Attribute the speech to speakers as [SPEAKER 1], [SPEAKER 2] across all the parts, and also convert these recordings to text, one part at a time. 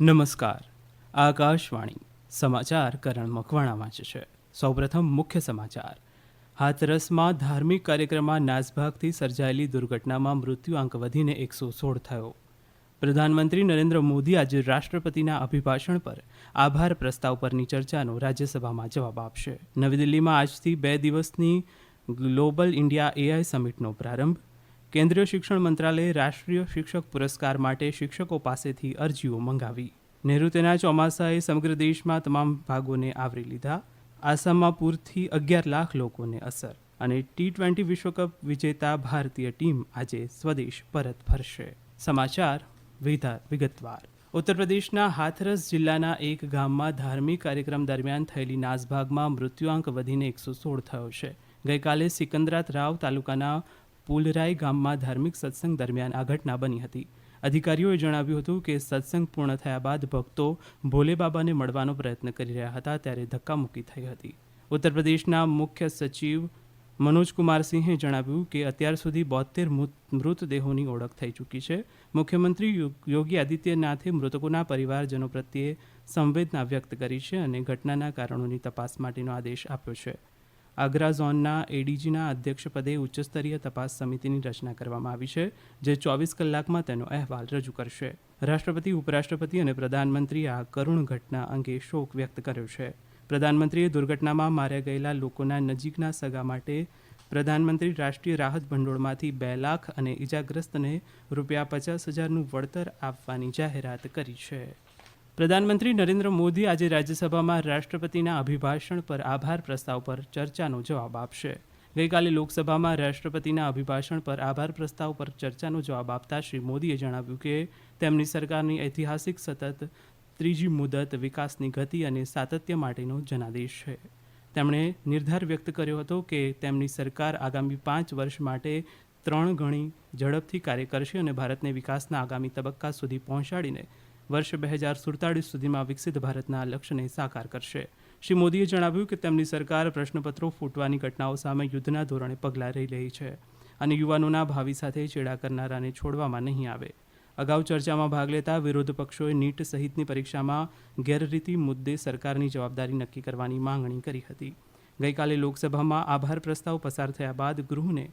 [SPEAKER 1] નમસ્કાર. આકાશવાણી સમાચાર કરણ મકવાણા વાંચે છે. સૌપ્રથમ મુખ્ય સમાચાર. હાથરસમાં ધાર્મિક કાર્યક્રમમાં નાસભાગથી સર્જાયેલી દુર્ઘટનામાં મૃત્યુઆંક વધીને એકસો સોળ થયો. પ્રધાનમંત્રી નરેન્દ્ર મોદી આજે રાષ્ટ્રપતિના અભિભાષણ પર આભાર પ્રસ્તાવ પરની ચર્ચાનો રાજ્યસભામાં જવાબ આપશે. નવી દિલ્હીમાં આજથી બે દિવસની ગ્લોબલ ઇન્ડિયા એઆઈ સમિટનો પ્રારંભ કેન્દ્રીય શિક્ષણ મંત્રાલયે રાષ્ટ્રીય શિક્ષક પુરસ્કાર માટે શિક્ષકો પાસેથી અરજીઓ મંગાવી. નહેરુ ચોમાસાએ સમગ્ર દેશમાં તમામ ભાગોને આવરી લીધા. આસામમાં પૂરથી અગિયાર લાખ લોકોને અસર અને ટી ટ્વેન્ટી વિશ્વકપ વિજેતા ભારતીય ટીમ આજે સ્વદેશ પરત ફરશે. સમાચાર વિગતવાર. ઉત્તર પ્રદેશના હાથરસ જિલ્લાના એક ગામમાં ધાર્મિક કાર્યક્રમ દરમિયાન થયેલી નાસભાગમાં મૃત્યુઆંક વધીને એકસો સોળ થયો છે. ગઈકાલે સિકંદરાત રાવ તાલુકાના પુલરાઈ ગામમાં ધાર્મિક સત્સંગ દરમિયાન આ ઘટના બની હતી. અધિકારીઓએ જણાવ્યું હતું કે સત્સંગ પૂર્ણ થયા બાદ ભક્તો ભોલે બાબાને મળવાનો પ્રયત્ન કરી રહ્યા હતા ત્યારે ધક્કામુક્કી થઈ હતી. ઉત્તર પ્રદેશના મુખ્ય સચિવ મનોજકુમાર સિંહે જણાવ્યું કે અત્યાર સુધી બોતેર મૃતદેહોની ઓળખ થઈ ચૂકી છે. મુખ્યમંત્રી યોગી આદિત્યનાથે મૃતકોના પરિવારજનો પ્રત્યે સંવેદના વ્યક્ત કરી છે અને ઘટનાના કારણોની તપાસ માટેનો આદેશ આપ્યો છે. આગ્રા ઝોનના એડીજીના અધ્યક્ષપદે ઉચ્ચસ્તરીય તપાસ સમિતિની રચના કરવામાં આવી છે, જે ચોવીસ કલાકમાં તેનો અહેવાલ રજૂ કરશે. રાષ્ટ્રપતિ, ઉપરાષ્ટ્રપતિ અને પ્રધાનમંત્રીએ આ કરુણ ઘટના અંગે શોક વ્યક્ત કર્યો છે. પ્રધાનમંત્રીએ દુર્ઘટનામાં માર્યા ગયેલા લોકોના નજીકના સગા માટે પ્રધાનમંત્રી રાષ્ટ્રીય રાહત ભંડોળમાંથી બે લાખ અને ઇજાગ્રસ્તને રૂપિયા પચાસ હજારનું વળતર આપવાની જાહેરાત કરી છે. પ્રધાનમંત્રી નરેન્દ્ર મોદી આજે રાજ્યસભામાં રાષ્ટ્રપતિના અભિભાષણ પર આભાર પ્રસ્તાવ પર ચર્ચાનો જવાબ આપશે. ગઈકાલે લોકસભામાં રાષ્ટ્રપતિના અભિભાષણ પર આભાર પ્રસ્તાવ પર ચર્ચાનો જવાબ આપતા શ્રી મોદીએ જણાવ્યું કે તેમની સરકારની ઐતિહાસિક સતત ત્રીજી મુદત વિકાસની ગતિ અને સાતત્ય માટેનો જનાદેશ છે. તેમણે નિર્ધાર વ્યક્ત કર્યો હતો કે તેમની સરકાર આગામી પાંચ વર્ષ માટે ત્રણ ગણી ઝડપથી કાર્ય કરશે અને ભારતને વિકાસના આગામી તબક્કા સુધી પહોંચાડીને વર્ષ બે હજાર સુડતાળીસ સુધીમાં વિકસિત ભારતના લક્ષ્યને સાકાર કરશે. શ્રી મોદીએ જણાવ્યું કે તેમની સરકાર પ્રશ્નપત્રો ફૂટવાની ઘટનાઓ સામે યુદ્ધના ધોરણે પગલાં લઈ રહી છે અને યુવાનોના ભાવિ સાથે ચેડા કરનારાને છોડવામાં નહીં આવે. અગાઉ ચર્ચામાં ભાગ લેતા વિરોધ પક્ષોએ નીટ સહિતની પરીક્ષામાં ગેરરીતિ મુદ્દે સરકારની જવાબદારી નક્કી કરવાની માંગણી કરી હતી. ગઈકાલે લોકસભામાં આભાર પ્રસ્તાવ પસાર થયા બાદ ગૃહને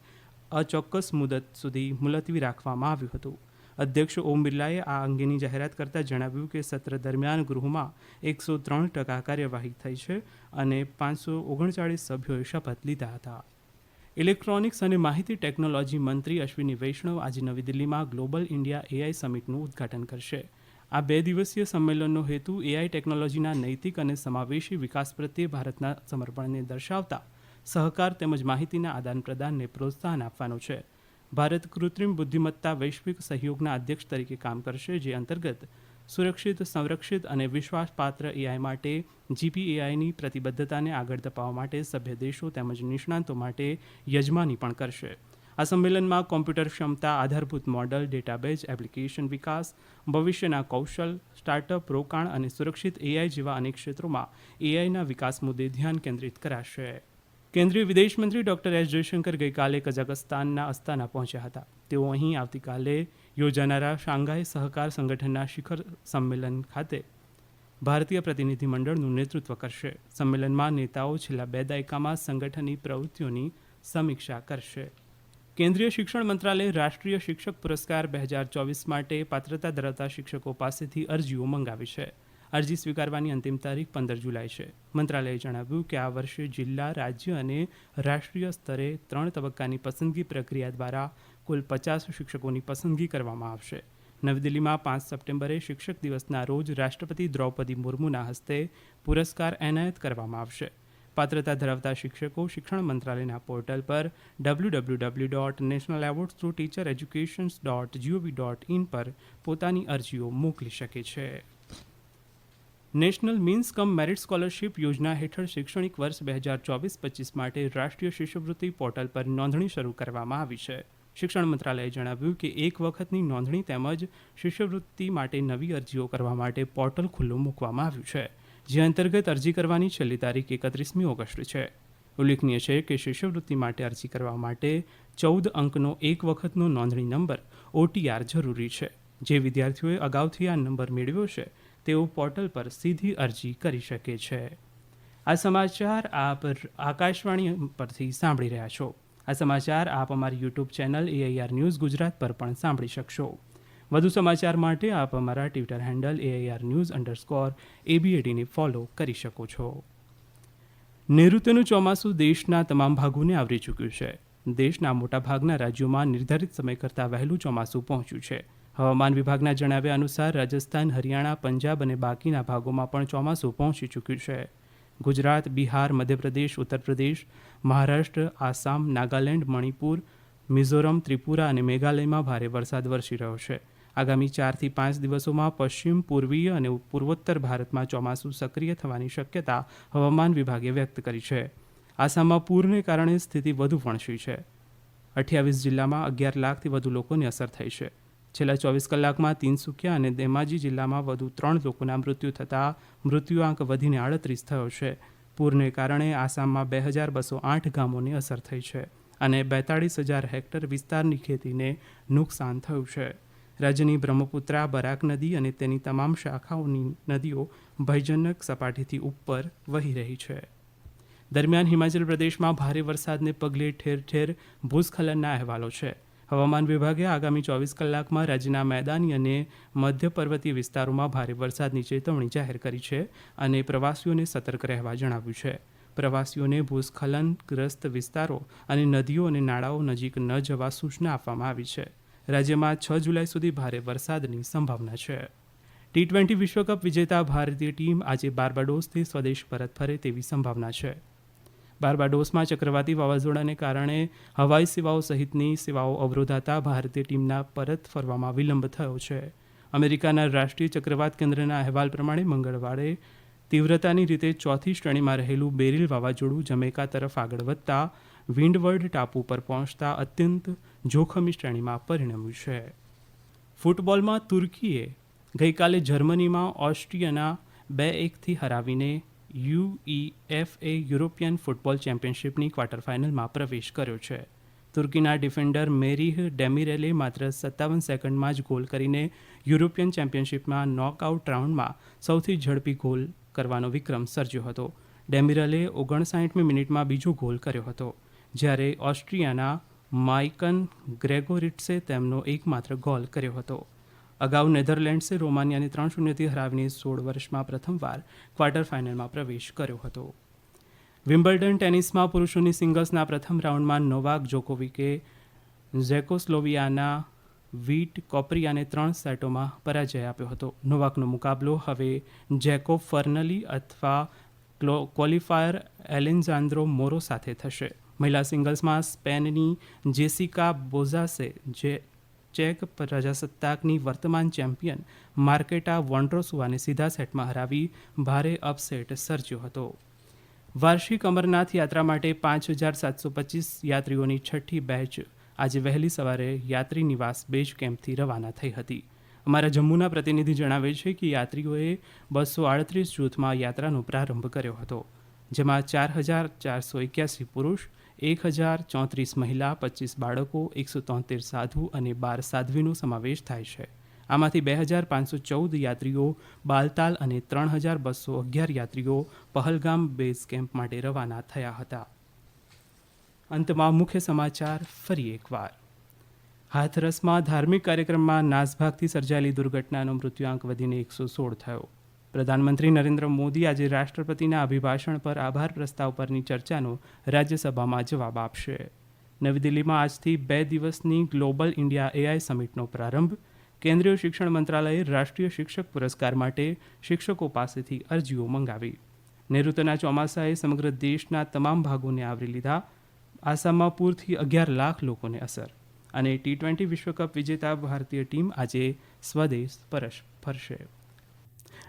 [SPEAKER 1] અચોક્કસ મુદત સુધી મુલતવી રાખવામાં આવ્યું હતું. અધ્યક્ષ ઓમ બિરલાએ આ અંગેની જાહેરાત કરતાં જણાવ્યું કે સત્ર દરમિયાન ગૃહમાં એકસો ત્રણ ટકા કાર્યવાહી થઈ છે અને પાંચસો ઓગણચાળીસ સભ્યોએ શપથ લીધા હતા. ઇલેક્ટ્રોનિક્સ અને માહિતી ટેકનોલોજી મંત્રી અશ્વિની વૈષ્ણવ આજે નવી દિલ્હીમાં ગ્લોબલ ઇન્ડિયા એઆઈ સમિટનું ઉદ્ઘાટન કરશે. આ બે દિવસીય સંમેલનનો હેતુ એઆઈ ટેકનોલોજીના નૈતિક અને સમાવેશી વિકાસ પ્રત્યે ભારતના સમર્પણને દર્શાવતા સહકાર તેમજ માહિતીના આદાન પ્રદાનને પ્રોત્સાહન આપવાનો છે. ભારત કૃત્રિમ બુદ્ધિમત્તા વૈશ્વિક સહયોગના અધ્યક્ષ તરીકે કામ કરશે, જે અંતર્ગત સુરક્ષિત, સંરક્ષિત અને વિશ્વાસપાત્ર એઆઈ માટે જીપીએઆઈની પ્રતિબદ્ધતાને આગળ ધપાવવા માટે સભ્ય દેશો તેમજ નિષ્ણાંતો માટે યજમાની પણ કરશે. આ સંમેલનમાં કોમ્પ્યુટર ક્ષમતા આધારભૂત મોડલ, ડેટાબેઝ, એપ્લિકેશન વિકાસ, ભવિષ્યના કૌશલ, સ્ટાર્ટઅપ, રોકાણ અને સુરક્ષિત એઆઈ જેવા અનેક ક્ષેત્રોમાં એઆઈના વિકાસ મુદ્દે ધ્યાન કેન્દ્રિત કરાશે. કેન્દ્રીય વિદેશમંત્રી ડોક્ટર એસ જયશંકર ગઈકાલે કઝાકસ્તાનના અસ્તાના પહોંચ્યા હતા. તેઓ અહીં આવતીકાલે યોજાનારા શાંઘાઈ સહકાર સંગઠનના શિખર સંમેલન ખાતે ભારતીય પ્રતિનિધિમંડળનું નેતૃત્વ કરશે. સંમેલનમાં નેતાઓ છેલ્લા બે દાયકામાં સંગઠનની પ્રવૃત્તિઓની સમીક્ષા કરશે. કેન્દ્રીય શિક્ષણ મંત્રાલય રાષ્ટ્રીય શિક્ષક પુરસ્કાર બે હજાર ચોવીસ માટે પાત્રતા ધરાવતા શિક્ષકો પાસેથી અરજીઓ મંગાવી છે. અરજી સ્વીકારવાની અંતિમ તારીખ પંદર જુલાઈ છે. મંત્રાલયે જણાવ્યું કે આ વર્ષે જિલ્લા, રાજ્ય અને રાષ્ટ્રીય સ્તરે ત્રણ તબક્કાની પસંદગી પ્રક્રિયા દ્વારા કુલ પચાસ શિક્ષકોની પસંદગી કરવામાં આવશે. નવી દિલ્હીમાં પાંચ સપ્ટેમ્બરે શિક્ષક દિવસના રોજ રાષ્ટ્રપતિ દ્રૌપદી મુર્મુના હસ્તે પુરસ્કાર એનાયત કરવામાં આવશે. પાત્રતા ધરાવતા શિક્ષકો શિક્ષણ મંત્રાલયના પોર્ટલ પર W W W dot national award through teacher educations dot GOV dot in પર પોતાની અરજીઓ મોકલી શકે છે. National means cum merit scholarship યોજના હેઠળ શૈક્ષણિક વર્ષ બે હજાર ચોવીસ પચીસ માટે રાષ્ટ્રીય શિષ્યવૃત્તિ પોર્ટલ પર નોંધણી શરૂ કરવામાં આવી છે. શિક્ષણ મંત્રાલયે જણાવ્યું કે એક વખતની નોંધણી તેમજ શિષ્યવૃત્તિ માટે નવી અરજીઓ કરવા માટે પોર્ટલ ખુલ્લું મૂકવામાં આવ્યું છે, જે અંતર્ગત અરજી કરવાની છેલ્લી તારીખ એકત્રીસમી ઓગસ્ટ છે. ઉલ્લેખનીય છે કે શિષ્યવૃત્તિ માટે અરજી કરવા માટે ચૌદ અંકનો એક વખતનો નોંધણી નંબર ઓટીઆર જરૂરી છે. જે વિદ્યાર્થીઓએ અગાઉથી આ નંબર મેળવ્યો છે તેઓ પોર્ટલ પર સીધી અરજી કરી શકે છે. આ સમાચાર આપ આકાશવાણી પરથી સાંભળી રહ્યા છો. આ સમાચાર આપ અમારી YouTube channel AIR news Gujarat પર પણ સાંભળી શકશો. વધુ સમાચાર માટે આપ અમારા Twitter handle AIR news underscore એબીએડીને follow કરી શકો છો. નૈઋત્યનું ચોમાસું દેશના તમામ ભાગોને આવરી ચૂક્યું છે. દેશના મોટાભાગના રાજ્યોમાં નિર્ધારિત સમય કરતાં વહેલું ચોમાસું પહોંચ્યું છે. હવામાન વિભાગના જણાવ્યા અનુસાર રાજસ્થાન, હરિયાણા, પંજાબ અને બાકીના ભાગોમાં પણ ચોમાસું પહોંચી ચૂક્યું છે. ગુજરાત, બિહાર, મધ્યપ્રદેશ, ઉત્તરપ્રદેશ, મહારાષ્ટ્ર, આસામ, નાગાલેન્ડ, મણિપુર, મિઝોરમ, ત્રિપુરા અને મેઘાલયમાં ભારે વરસાદ વરસી રહ્યો છે. આગામી ચારથી પાંચ દિવસોમાં પશ્ચિમ, પૂર્વીય અને પૂર્વોત્તર ભારતમાં ચોમાસું સક્રિય થવાની શક્યતા હવામાન વિભાગે વ્યક્ત કરી છે. આસામમાં પૂરને કારણે સ્થિતિ વધુ વણસી છે. અઠ્યાવીસ જિલ્લામાં અગિયાર લાખથી વધુ લોકોને અસર થઈ છે. છેલ્લા ચોવીસ કલાકમાં તિનસુકિયા અને ધેમાજી જિલ્લામાં વધુ ત્રણ લોકોના મૃત્યુ થતાં મૃત્યુઆંક વધીને આડત્રીસ થયો છે. પૂરને કારણે આસામમાં બે હજાર બસો આઠ ગામોની અસર થઈ છે અને બેતાળીસ હજાર હેક્ટર વિસ્તારની ખેતીને નુકસાન થયું છે. રાજ્યની બ્રહ્મપુત્રા, બરાક નદી અને તેની તમામ શાખાઓની નદીઓ ભયજનક સપાટીથી ઉપર વહી રહી છે. દરમિયાન હિમાચલ પ્રદેશમાં ભારે વરસાદને પગલે ઠેર ઠેર ભૂસ્ખલનના અહેવાલો છે. હવામાન વિભાગે આગામી ચોવીસ કલાકમાં રાજ્યના મેદાની અને મધ્ય પર્વતીય વિસ્તારોમાં ભારે વરસાદની ચેતવણી જાહેર કરી છે અને પ્રવાસીઓને સતર્ક રહેવા જણાવ્યું છે. પ્રવાસીઓને ભૂસ્ખલનગ્રસ્ત વિસ્તારો અને નદીઓ અને નાળાઓ નજીક ન જવા સૂચના આપવામાં આવી છે. રાજ્યમાં છ જુલાઈ સુધી ભારે વરસાદની સંભાવના છે. ટી ટ્વેન્ટી વિશ્વકપ વિજેતા ભારતીય ટીમ આજે બાર્બાડોસથી સ્વદેશ પરત ફરે તેવી સંભાવના છે. બાર્બાડોસમાં ચક્રવાતી વાવાઝોડાને કારણે હવાઈ સેવાઓ સહિતની સેવાઓ અવરોધાતા ભારતીય ટીમના પરત ફરવામાં વિલંબ થયો છે. અમેરિકાના રાષ્ટ્રીય ચક્રવાત કેન્દ્રના અહેવાલ પ્રમાણે મંગળવારે તીવ્રતાની રીતે ચોથી શ્રેણીમાં રહેલું બેરિલ વાવાઝોડું જમૈકા તરફ આગળ વધતા વિન્ડવર્ડ ટાપુ પર પહોંચતા અત્યંત જોખમી શ્રેણીમાં પરિણમ્યું છે. ફૂટબોલમાં તુર્કીએ ગઈકાલે જર્મનીમાં ઓસ્ટ્રિયાના બે એકથી હરાવીને યુઈએફએ યુરોપિયન ફૂટબોલ ચેમ્પિયનશિપની ક્વાર્ટર ફાઇનલમાં પ્રવેશ કર્યો છે. તુર્કીના ડિફેન્ડર મેરીહ ડેમિરેલે માત્ર સત્તાવન સેકન્ડમાં જ ગોલ કરીને યુરોપિયન ચેમ્પિયનશિપમાં નોકઆઉટ રાઉન્ડમાં સૌથી ઝડપી ગોલ કરવાનો વિક્રમ સર્જ્યો હતો. ડેમિરલે ઓગણસાઠમી મિનિટમાં બીજો ગોલ કર્યો હતો, જ્યારે ઓસ્ટ્રિયાના માઇકન ગ્રેગોરિટ્સે તેમનો એકમાત્ર ગોલ કર્યો હતો. અગાઉ નેધરલેન્ડ્સે રોમાનિયાને ત્રણ શૂન્યથી હરાવીને સોળ વર્ષમાં પ્રથમવાર ક્વાર્ટર ફાઇનલમાં પ્રવેશ કર્યો હતો. વિમ્બલ્ડન ટેનિસમાં પુરુષોની સિંગલ્સના પ્રથમ રાઉન્ડમાં નોવાક જોકોવિકે ઝેકોસ્લોવિયાના વીટ કોપરિયાને ત્રણ સેટોમાં પરાજય આપ્યો હતો. નોવાકનો મુકાબલો હવે જેકો ફર્નલી અથવા ક્વોલિફાયર એલેન્ઝાન્દ્રો મોરો સાથે થશે. મહિલા સિંગલ્સમાં સ્પેનની જેસિકા બોઝાસે જે ચેક પ્રજાસત્તાકની વર્તમાન ચેમ્પિયન માર્કેટા વોન્ડ્રોસુવાને સીધા સેટમાં હરાવી ભારે અપસેટ સર્જ્યો હતો. વાર્ષિક અમરનાથ યાત્રા માટે પાંચ હજાર સાતસો પચીસ યાત્રીઓની છઠ્ઠી બેચ આજે વહેલી સવારે યાત્રી નિવાસ બેઝ કેમ્પથી રવાના થઈ હતી. અમારા જમ્મુના પ્રતિનિધિ જણાવે છે કે યાત્રીઓએ બસો આડત્રીસ જૂથમાં યાત્રાનો પ્રારંભ કર્યો હતો, જેમાં ચાર હજાર ચારસો એક્યાસી પુરુષ એક હજાર ચોત્રીસ મહિલા, પચીસ બાળકો, એકસો તોતેર સાધુ અને બાર સાધ્વીનો સમાવેશ થાય છે. આમાંથી બે હજાર પાંચસો ચૌદ યાત્રીઓ બાલતાલ અને ત્રણ હજાર બસો અગિયાર યાત્રીઓ પહલગામ બેઝ કેમ્પ માટે રવાના થયા હતા. અંતમાં મુખ્ય સમાચાર ફરી એકવાર. હાથરસમાં ધાર્મિક કાર્યક્રમમાં નાસભાગથી સર્જાયેલી દુર્ઘટનાનો મૃત્યુઆંક વધીને એકસો સોળ થયો. પ્રધાનમંત્રી નરેન્દ્ર મોદી આજે રાષ્ટ્રપતિના અભિભાષણ પર આભાર પ્રસ્તાવ પરની ચર્ચાનો રાજ્યસભામાં જવાબ આપશે. નવી દિલ્હીમાં આજથી બે દિવસની ગ્લોબલ ઇન્ડિયા એઆઈ સમિટનો પ્રારંભ. કેન્દ્રીય શિક્ષણ મંત્રાલયે રાષ્ટ્રીય શિક્ષક પુરસ્કાર માટે શિક્ષકો પાસેથી અરજીઓ મંગાવી. નૈઋત્યના ચોમાસાએ સમગ્ર દેશના તમામ ભાગોને આવરી લીધા. આસામમાં પૂરથી અગિયાર લાખ લોકોને અસર. અને ટી ટ્વેન્ટી વિશ્વકપ વિજેતા ભારતીય ટીમ આજે સ્વદેશ પરશ ફરશે.